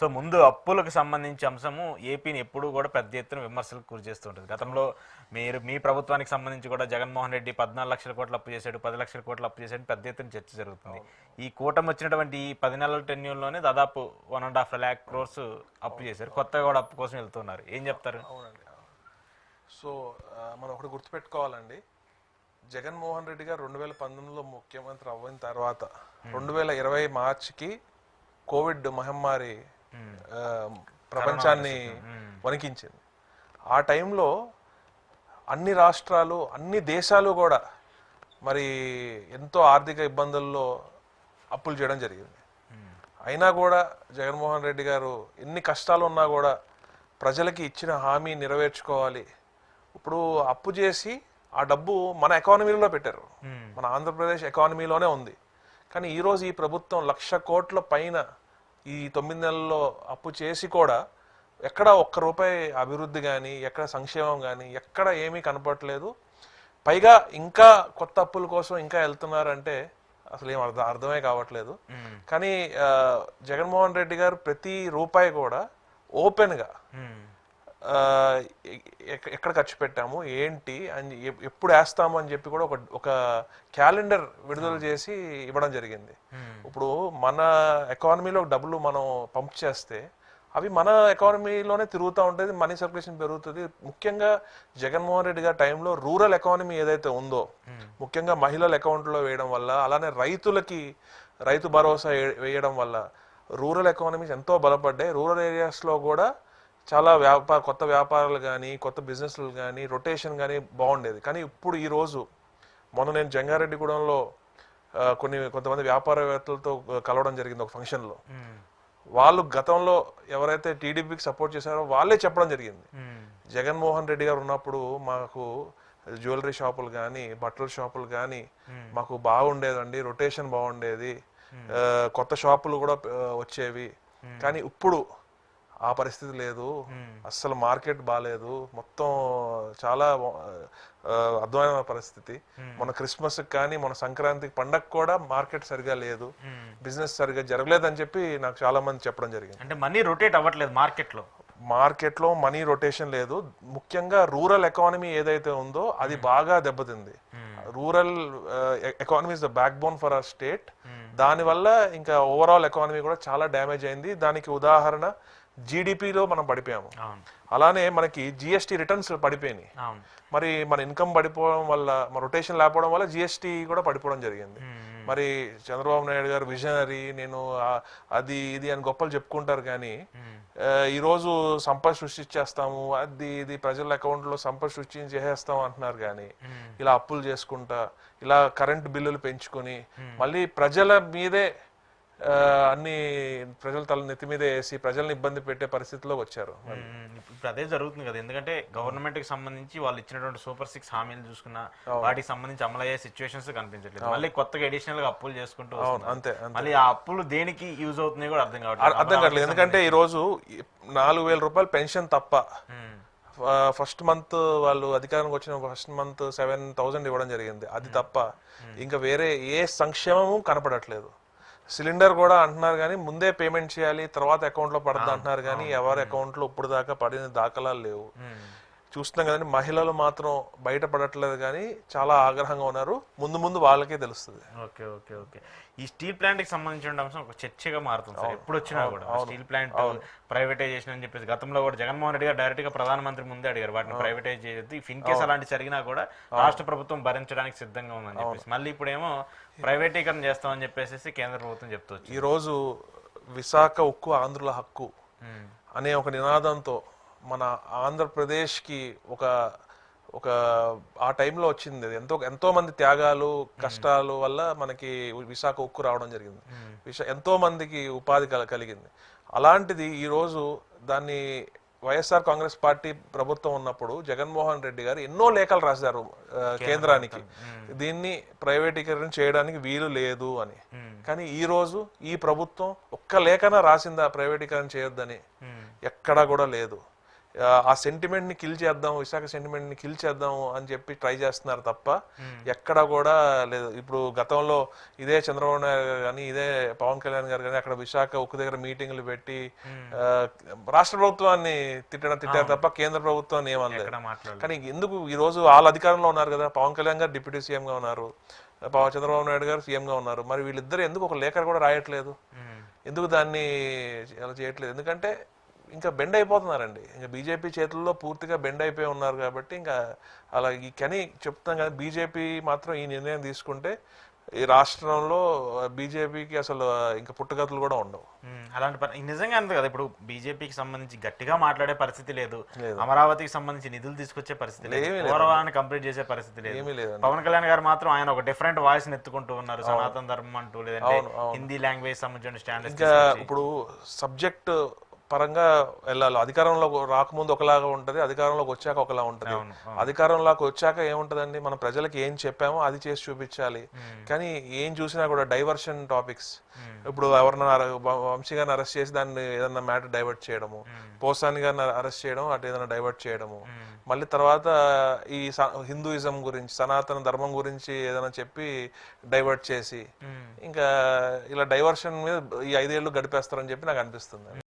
So ముందు అప్పులకు సంబంధించి అంశము ఏపీని ఎప్పుడూ కూడా పెద్ద ఎత్తున విమర్శలకు గురి చేస్తుంటుంది గతంలో మీరు మీ ప్రభుత్వానికి సంబంధించి కూడా జగన్మోహన్ రెడ్డి పద్నాలుగు లక్షల కోట్లు అప్పు చేశాడు పది లక్షల కోట్లు అప్పు చేశాడు పెద్ద ఎత్తున చర్చ జరుగుతుంది. ఈ కూటమి వచ్చినటువంటి ఈ పది నెలల టెన్యూల్లోనే దాదాపు one and half lakh crores అప్పు చేశారు. కొత్తగా కూడా అప్పు కోసం వెళ్తున్నారు. ఏం చెప్తారు? అవునండి. సో మనం ఒకటి గుర్తుపెట్టుకోవాలండి. జగన్మోహన్ రెడ్డి గారు రెండు వేల పంతొమ్మిదిలో ముఖ్యమంత్రి అయిన తర్వాత రెండు వేల ఇరవై మార్చికి కోవిడ్ మహమ్మారి ప్రపంచాన్ని వణికించింది. ఆ టైంలో అన్ని రాష్ట్రాలు అన్ని దేశాలు కూడా మరి ఎంతో ఆర్థిక ఇబ్బందుల్లో అప్పులు చేయడం జరిగింది. అయినా కూడా జగన్మోహన్ రెడ్డి గారు ఎన్ని కష్టాలు ఉన్నా కూడా ప్రజలకి ఇచ్చిన హామీ నెరవేర్చుకోవాలి. ఇప్పుడు అప్పు చేసి ఆ డబ్బు మన ఎకానమీలో పెట్టారు. మన ఆంధ్రప్రదేశ్ ఎకానమీలోనే ఉంది. కానీ ఈరోజు ఈ ప్రభుత్వం లక్ష కోట్ల పైన ఈ తొమ్మిది నెలల్లో అప్పు చేసి కూడా ఎక్కడ ఒక్క రూపాయి అభివృద్ధి కానీ ఎక్కడ సంక్షేమం కానీ ఎక్కడ ఏమీ కనపడట్లేదు. పైగా ఇంకా కొత్త అప్పుల కోసం ఇంకా వెళ్తున్నారంటే అసలు ఏం అర్థం అర్థమే కావట్లేదు. కానీ జగన్మోహన్ రెడ్డి గారు ప్రతి రూపాయి కూడా ఓపెన్గా ఎక్కడ ఖర్చు పెట్టాము ఏంటి అని ఎప్- ఎప్పుడు వేస్తాము అని చెప్పి కూడా ఒక ఒక క్యాలెండర్ విడుదల చేసి ఇవ్వడం జరిగింది. ఇప్పుడు మన ఎకానమీలో డబ్బులు మనం పంప్ చేస్తే అవి మన ఎకానమీలోనే తిరుగుతూ ఉంటుంది మనీ సర్క్యులేషన్ పెరుగుతుంది. ముఖ్యంగా జగన్మోహన్ రెడ్డి గారి టైంలో రూరల్ ఎకానమీ ఏదైతే ఉందో ముఖ్యంగా మహిళల అకౌంట్లో వేయడం వల్ల అలానే రైతులకి రైతు భరోసా వేయడం వల్ల రూరల్ ఎకానమీస్ ఎంతో బలపడ్డాయి. రూరల్ ఏరియాస్లో కూడా చాలా వ్యాపార కొత్త వ్యాపారాలు కానీ కొత్త బిజినెస్లు కానీ రొటేషన్ కానీ బాగుండేది. కానీ ఇప్పుడు ఈ రోజు మొన్న నేను జంగారెడ్డిగూడెంలో కొన్ని కొంతమంది వ్యాపారవేత్తలతో కలవడం జరిగింది ఒక ఫంక్షన్లో. వాళ్ళు గతంలో ఎవరైతే టీడీపీకి సపోర్ట్ చేశారో వాళ్ళే చెప్పడం జరిగింది. జగన్మోహన్ రెడ్డి గారు ఉన్నప్పుడు మాకు జ్యువెలరీ షాపులు కానీ బట్టల షాపులు కానీ మాకు బాగుండేదండి రొటేషన్ బాగుండేది. కొత్త షాపులు కూడా వచ్చేవి. కానీ ఇప్పుడు ఆ పరిస్థితి లేదు. అస్సలు మార్కెట్ బాగాలేదు మొత్తం చాలా అధ్వానమైన పరిస్థితి. మన క్రిస్మస్ కానీ మన సంక్రాంతికి పండగ కూడా మార్కెట్ సరిగా లేదు. బిజినెస్ సరిగా జరగలేదని చెప్పి నాకు చాలా మంది చెప్పడం జరిగింది. అంటే మనీ రొటేట్ అవ్వట్లేదు మార్కెట్లో? మార్కెట్లో మనీ రొటేషన్ లేదు. ముఖ్యంగా రూరల్ ఎకానమీ ఏదైతే ఉందో అది బాగా దెబ్బతింది. Rural economy is the backbone for our state. దానివల్ల ఇంకా ఓవరాల్ ఎకానమీ కూడా చాలా డ్యామేజ్ అయింది. దానికి ఉదాహరణ జీడిపిలో మనం పడిపోయాము. అలానే మనకి జిఎస్టీ రిటర్న్స్ పడిపోయినాయి. మరి మన ఇన్కమ్ పడిపోవడం వల్ల మన రొటేషన్ లేకపోవడం వల్ల జిఎస్టీ కూడా పడిపోవడం జరిగింది. మరి చంద్రబాబు నాయుడు గారు విజనరీ నేను అది ఇది అని గొప్పలు చెప్పుకుంటారు కానీ ఈరోజు సంపద సృష్టించేస్తాము అది ఇది ప్రజల అకౌంట్లో సంపద సృష్టించి చేసేస్తాం అంటున్నారు కానీ ఇలా అప్పులు చేసుకుంటా ఇలా కరెంట్ బిల్లులు పెంచుకొని మళ్ళీ ప్రజల మీదే అన్ని ప్రజల తల నెత్తి మీదే వేసి ప్రజల్ని ఇబ్బంది పెట్టే పరిస్థితిలోకి వచ్చారు. ఇప్పుడు అదే జరుగుతుంది కదా. ఎందుకంటే గవర్నమెంట్కి సంబంధించి వాళ్ళు ఇచ్చినటువంటి సూపర్ సిక్స్ హామీలు చూసుకున్న వాటికి సంబంధించి అమలు అయ్యే సిచ్యువేషన్స్ కనిపించట్లేదు మళ్ళీ కొత్తగా అడిషనల్గా అప్పులు చేసుకుంటూ. అంతే మళ్ళీ ఆ అప్పులు దేనికి యూజ్ అవుతున్నాయి కూడా అర్థం కావట్లేదు. అర్థం కావట్లేదు. ఎందుకంటే ఈ రోజు నాలుగు వేల రూపాయలు పెన్షన్ తప్ప. ఫస్ట్ మంత్ వాళ్ళు అధికారానికి వచ్చిన ఫస్ట్ మంత్ సెవెన్ థౌసండ్ ఇవ్వడం జరిగింది. అది తప్ప ఇంకా వేరే ఏ సంక్షేమము కనపడట్లేదు. సిలిండర్ కూడా అంటున్నారు కానీ ముందే పేమెంట్ చేయాలి తర్వాత అకౌంట్లో పడుతుంది అంటున్నారు కానీ ఎవరి అకౌంట్లో ఇప్పుడు దాకా పడిన దాఖలాలు లేవు. చూస్తున్నాం కదండి మహిళలు మాత్రం బయటపడట్లేదు కానీ చాలా ఆగ్రహంగా ఉన్నారు. ముందు ముందు వాళ్ళకే తెలుస్తుంది. Okay okay okay. ఈ స్టీల్ ప్లాంట్కి సంబంధించిన అంశం ఒక చర్చగా మారుతుంది సార్. ఎప్పుడు వచ్చినా కూడా. స్టీల్ ప్లాంట్ ప్రైవేటైజేషన్ అని చెప్పేసి గతంలో కూడా జగన్మోహన్ రెడ్డి గారు డైరెక్ట్గా ప్రధానమంత్రి ముందే అడిగారు వాటిని ప్రైవేటైజ్ చేయొద్దు ఇఫ్ ఇన్ కేసు అలాంటి జరిగినా కూడా రాష్ట్ర ప్రభుత్వం భరించడానికి సిద్ధంగా ఉందని చెప్పేసి. మళ్ళీ ఇప్పుడేమో ప్రైవేటీకరణ చేస్తామని చెప్పేసి కేంద్ర ప్రభుత్వం చెప్తూ వచ్చింది. ఈరోజు విశాఖ ఉక్కు ఆంధ్రుల హక్కు. అనే ఒక నినాదంతో మన ఆంధ్రప్రదేశ్కి ఒక ఒక ఆ టైంలో వచ్చింది అది. ఎంతో ఎంతో మంది త్యాగాలు కష్టాలు వల్ల మనకి విశాఖ ఉక్కు రావడం జరిగింది. విశా ఎంతో మందికి ఉపాధి కల- కలిగింది. అలాంటిది ఈ రోజు దాన్ని వైఎస్ఆర్ కాంగ్రెస్ పార్టీ ప్రభుత్వం ఉన్నప్పుడు జగన్మోహన్ రెడ్డి గారు ఎన్నో లేఖలు రాశారు కేంద్రానికి. దీన్ని ప్రైవేటీకరణ చేయడానికి వీలు లేదు అని. కానీ ఈ రోజు ఈ ప్రభుత్వం ఒక్క లేఖన రాసిందా ప్రైవేటీకరణ చేయొద్దని. ఎక్కడా కూడా లేదు. ఆ, ఆ సెంటిమెంట్ని కిల్ చేద్దాం విశాఖ సెంటిమెంట్ని కిల్ చేద్దాం అని చెప్పి ట్రై చేస్తున్నారు తప్ప ఎక్కడా కూడా లేదు. ఇప్పుడు గతంలో ఇదే చంద్రబాబు నాయుడు గారు కానీ ఇదే పవన్ కళ్యాణ్ గారు కానీ అక్కడ విశాఖ ఉక్కు దగ్గర మీటింగ్లు పెట్టి ఆ, రాష్ట్ర ప్రభుత్వాన్ని తిట్టడం తిట్టారు తప్ప కేంద్ర ప్రభుత్వాన్ని ఏమనలేదు కానీ ఎందుకు ఈ రోజు వాళ్ళ అధికారంలో ఉన్నారు కదా పవన్ కళ్యాణ్ గారు డిప్యూటీ సీఎం గా ఉన్నారు చంద్రబాబు నాయుడు గారు సీఎం గా ఉన్నారు. మరి వీళ్ళిద్దరు ఎందుకు ఒక లేఖ కూడా రాయట్లేదు? ఉమ్. ఎందుకు దాన్ని అలా చేయట్లేదు? ఎందుకంటే ఇంకా బెండ్ అయిపోతున్నారండి. ఇంకా బీజేపీ చేతుల్లో పూర్తిగా బెండ్ అయిపోయి ఉన్నారు కాబట్టి ఇంకా అలా ఈ కని చెప్తాం కదా బీజేపీ మాత్రం ఈ నిర్ణయం తీసుకుంటే ఈ రాష్ట్రంలో బీజేపీకి అసలు ఇంకా పుట్టుగతులు కూడా ఉండవు. అలాంటి నిజంగా అంతే కదా ఇప్పుడు బీజేపీకి సంబంధించి గట్టిగా మాట్లాడే పరిస్థితి లేదు. అమరావతికి సంబంధించి నిధులు తీసుకొచ్చే పరిస్థితి లేదు. పోలవరాన్ని కంప్లీట్ చేసే పరిస్థితి లేదు. పవన్ కళ్యాణ్ గారు మాత్రం ఆయన ఒక డిఫరెంట్ వాయిస్ ఎత్తుకుంటూ ఉన్నారు. సనాతన ధర్మం అంటూ లేదంటే. హిందీ లాంగ్వేజ్ సంబంధించిన స్టాండర్డ్స్ ఇంకా ఇప్పుడు సబ్జెక్ట్ పరంగా వెళ్ళాలి. అధికారంలో రాకముందు ఒకలాగా ఉంటది అధికారంలోకి వచ్చాక ఒకలా ఉంటది. అధికారంలోకి వచ్చాక ఏముంటదండి? మనం ప్రజలకు ఏం చెప్పామో అది చేసి చూపించాలి. కానీ ఏం చూసినా కూడా డైవర్షన్ టాపిక్స్. ఇప్పుడు ఎవరిన వంశీ గారిని అరెస్ట్ చేసి దాన్ని ఏదైనా మ్యాటర్ డైవర్ట్ చేయడము. పోసాని గారిని అరెస్ట్ చేయడం అటు ఏదైనా డైవర్ట్ చేయడము. మళ్ళీ తర్వాత ఈ హిందూయిజం గురించి సనాతన ధర్మం గురించి ఏదైనా చెప్పి డైవర్ట్ చేసి ఇంకా ఇలా డైవర్షన్ మీద ఈ ఐదేళ్ళు గడిపేస్తారని చెప్పి నాకు అనిపిస్తుంది.